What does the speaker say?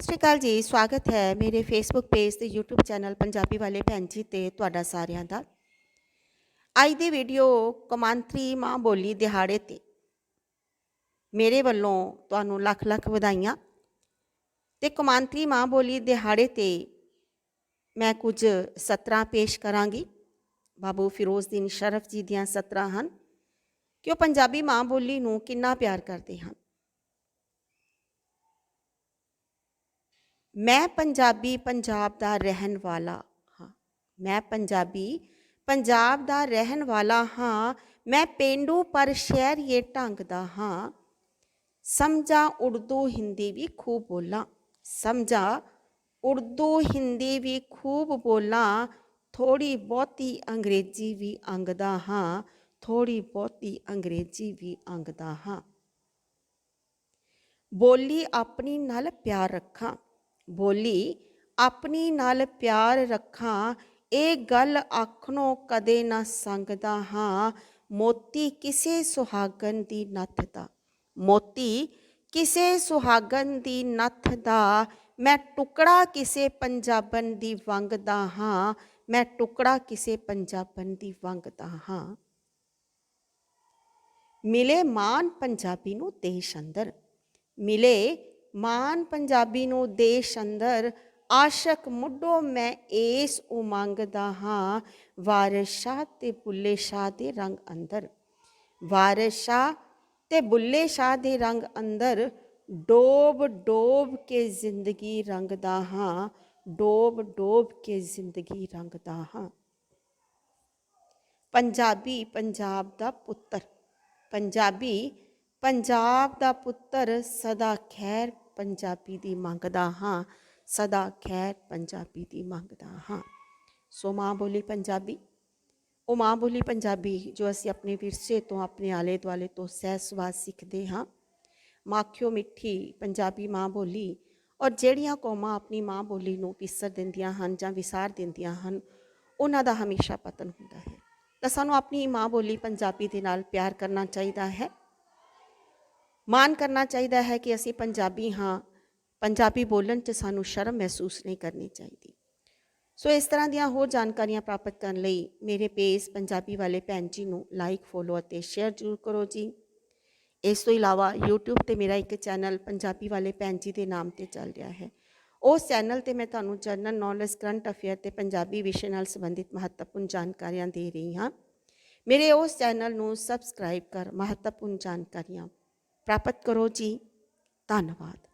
ਸਤਿ ਸ਼੍ਰੀ ਅਕਾਲ ਜੀ, ਸਵਾਗਤ ਹੈ ਮੇਰੇ ਫੇਸਬੁੱਕ ਪੇਜ ਤੇ YouTube ਚੈਨਲ ਪੰਜਾਬੀ ਵਾਲੇ ਭੈਣ ਜੀ ਤੇ ਤੁਹਾਡਾ ਸਾਰਿਆਂ ਦਾ। ਅੱਜ ਦੀ ਵੀਡੀਓ ਕਮਾਂਤਰੀ ਮਾਂ ਬੋਲੀ ਦਿਹਾੜੇ ਤੇ। ਮੇਰੇ ਵੱਲੋਂ ਤੁਹਾਨੂੰ ਲੱਖ ਲੱਖ ਵਧਾਈਆਂ। ਤੇ ਕਮਾਂਤਰੀ ਮਾਂ ਬੋਲੀ ਦਿਹਾੜੇ ਤੇ ਮੈਂ ਕੁਝ ਸਤਰਾਂ ਪੇਸ਼ ਕਰਾਂਗੀ। ਬਾਬੂ ਫਿਰੋਜ਼ਦੀਨ ਸ਼ਰਫ ਜੀ ਦੀਆਂ ਸਤਰਾਂ ਹਨ ਕਿ ਉਹ ਪੰਜਾਬੀ ਮਾਂ ਬੋਲੀ ਨੂੰ ਕਿੰਨਾ ਪਿਆਰ ਕਰਦੇ ਹਨ। ਮੈਂ ਪੰਜਾਬੀ ਪੰਜਾਬ ਦਾ ਰਹਿਣ ਵਾਲਾ ਹਾਂ। ਮੈਂ ਪੰਜਾਬੀ ਪੰਜਾਬ ਦਾ ਰਹਿਣ ਵਾਲਾ ਹਾਂ। ਮੈਂ ਪੇਂਡੂ ਪਰ ਸ਼ਹਿਰੀਏ ਢੰਗ ਦਾ ਹਾਂ। ਸਮਝਾ ਉਰਦੂ ਹਿੰਦੀ ਵੀ ਖੂਬ ਬੋਲਾਂ। ਸਮਝਾ ਉਰਦੂ ਹਿੰਦੀ ਵੀ ਖੂਬ ਬੋਲਾਂ। ਥੋੜੀ ਬਹੁਤੀ ਅੰਗਰੇਜ਼ੀ ਵੀ ਅੰਗਦਾ ਹਾਂ। ਥੋੜੀ ਬਹੁਤੀ ਅੰਗਰੇਜ਼ੀ ਵੀ ਅੰਗਦਾ ਹਾਂ। ਬੋਲੀ ਆਪਣੀ ਨਾਲ ਪਿਆਰ ਰੱਖਾਂ। ਬੋਲੀ, ਆਪਣੀ ਨਾਲ ਪਿਆਰ ਰੱਖਾਂ, ਇਹ ਗੱਲ ਆਖਣੋਂ ਕਦੇ ਨਾ ਸੰਗਦਾ ਹਾਂ। ਮੋਤੀ ਕਿਸੇ ਸੁਹਾਗਨ ਦੀ ਨੱਥ ਦਾ। ਮੋਤੀ ਕਿਸੇ ਸੁਹਾਗਨ ਦੀ ਨੱਥ ਦਾ। ਮੈਂ ਟੁਕੜਾ ਕਿਸੇ ਪੰਜਾਬਣ ਦੀ ਵੰਗ ਹਾਂ। ਮੈਂ ਟੁਕੜਾ ਕਿਸੇ ਪੰਜਾਬਣ ਦੀ ਵੰਗ ਹਾਂ। ਮਿਲੇ ਮਾਨ ਪੰਜਾਬੀ ਨੂੰ ਦੇਸ਼ ਅੰਦਰ। ਮਿਲੇ ਮਾਨ ਪੰਜਾਬੀ ਨੂੰ ਦੇਸ਼ ਅੰਦਰ ਆਸ਼ਕ ਮੁੱਢੋਂ ਮੈਂ ਏਸ ਉਮੰਗ ਦਾ ਹਾਂ ਵਾਰਿਸ ਤੇ ਬੁੱਲੇ ਸ਼ਾਹ ਦੇ ਰੰਗ ਅੰਦਰ। ਵਾਰਿਸ ਤੇ ਬੁੱਲੇ ਸ਼ਾਹ ਦੇ ਰੰਗ ਅੰਦਰ ਡੋਬ ਡੋਬ ਕੇ ਜ਼ਿੰਦਗੀ ਰੰਗਦਾ ਹਾਂ, ਡੋਬ ਡੋਬ ਕੇ ਜ਼ਿੰਦਗੀ ਰੰਗਦਾ ਹਾਂ। ਪੰਜਾਬੀ ਪੰਜਾਬ ਦਾ ਪੁੱਤਰ, ਪੰਜਾਬੀ ਪੰਜਾਬ ਦਾ ਪੁੱਤਰ ਸਦਾ ਖੈਰ ਪੰਜਾਬੀ ਦੀ ਮੰਗਦਾ ਹਾਂ, ਸਦਾ ਖੈਰ ਪੰਜਾਬੀ ਦੀ ਮੰਗਦਾ ਹਾਂ। ਸੋ ਮਾਂ ਬੋਲੀ ਪੰਜਾਬੀ, ਉਹ ਮਾਂ ਬੋਲੀ ਪੰਜਾਬੀ ਜੋ ਅਸੀਂ ਆਪਣੇ ਵਿਰਸੇ ਤੋਂ, ਆਪਣੇ ਆਲੇ ਦੁਆਲੇ ਤੋਂ ਸਹਿ ਸਵਾਦ ਸਿੱਖਦੇ ਹਾਂ। ਮਾਖਿਓ ਮਿੱਠੀ ਪੰਜਾਬੀ ਮਾਂ ਬੋਲੀ ਔਰ ਜਿਹੜੀਆਂ ਕੌਮਾਂ ਆਪਣੀ ਮਾਂ ਬੋਲੀ ਨੂੰ ਪਿਸਰ ਦਿੰਦੀਆਂ ਹਨ ਜਾਂ ਵਿਸਾਰ ਦਿੰਦੀਆਂ ਹਨ, ਉਹਨਾਂ ਦਾ ਹਮੇਸ਼ਾ ਪਤਨ ਹੁੰਦਾ ਹੈ। ਤਾਂ ਸਾਨੂੰ ਆਪਣੀ ਮਾਂ ਬੋਲੀ ਪੰਜਾਬੀ ਦੇ ਨਾਲ ਪਿਆਰ ਕਰਨਾ ਚਾਹੀਦਾ ਹੈ। ਮਾਣ ਕਰਨਾ ਚਾਹੀਦਾ ਹੈ ਕਿ ਅਸੀਂ ਪੰਜਾਬੀ ਹਾਂ, ਪੰਜਾਬੀ ਬੋਲਣ 'ਚ ਸਾਨੂੰ ਸ਼ਰਮ ਮਹਿਸੂਸ ਨਹੀਂ ਕਰਨੀ ਚਾਹੀਦੀ। ਸੋ ਇਸ ਤਰ੍ਹਾਂ ਦੀਆਂ ਹੋਰ ਜਾਣਕਾਰੀਆਂ ਪ੍ਰਾਪਤ ਕਰਨ ਲਈ ਮੇਰੇ ਪੇਜ ਪੰਜਾਬੀ ਵਾਲੇ ਭੈਣ ਜੀ ਨੂੰ ਲਾਈਕ ਫੋਲੋ ਅਤੇ ਸ਼ੇਅਰ ਜ਼ਰੂਰ ਕਰੋ ਜੀ। ਇਸ ਤੋਂ ਇਲਾਵਾ YouTube ਤੇ ਮੇਰਾ ਇੱਕ ਚੈਨਲ ਪੰਜਾਬੀ ਵਾਲੇ ਭੈਣ ਜੀ ਦੇ ਨਾਮ ਤੇ ਚੱਲ ਰਿਹਾ ਹੈ। ਉਸ ਚੈਨਲ ਤੇ ਮੈਂ ਤੁਹਾਨੂੰ ਜਨਰਲ ਨੌਲੇਜ ਕਰੰਟ ਅਫੇਅਰ ਤੇ ਪੰਜਾਬੀ ਵਿਸ਼ੇ ਨਾਲ ਸੰਬੰਧਿਤ ਮਹੱਤਵਪੂਰਨ ਜਾਣਕਾਰੀਆਂ ਦੇ ਰਹੀ ਹਾਂ। ਮੇਰੇ ਉਸ ਚੈਨਲ ਨੂੰ ਸਬਸਕ੍ਰਾਈਬ ਕਰ ਮਹੱਤਵਪੂਰਨ ਜਾਣਕਾਰੀਆਂ ਪ੍ਰਾਪਤ ਕਰੋ ਜੀ। ਧੰਨਵਾਦ।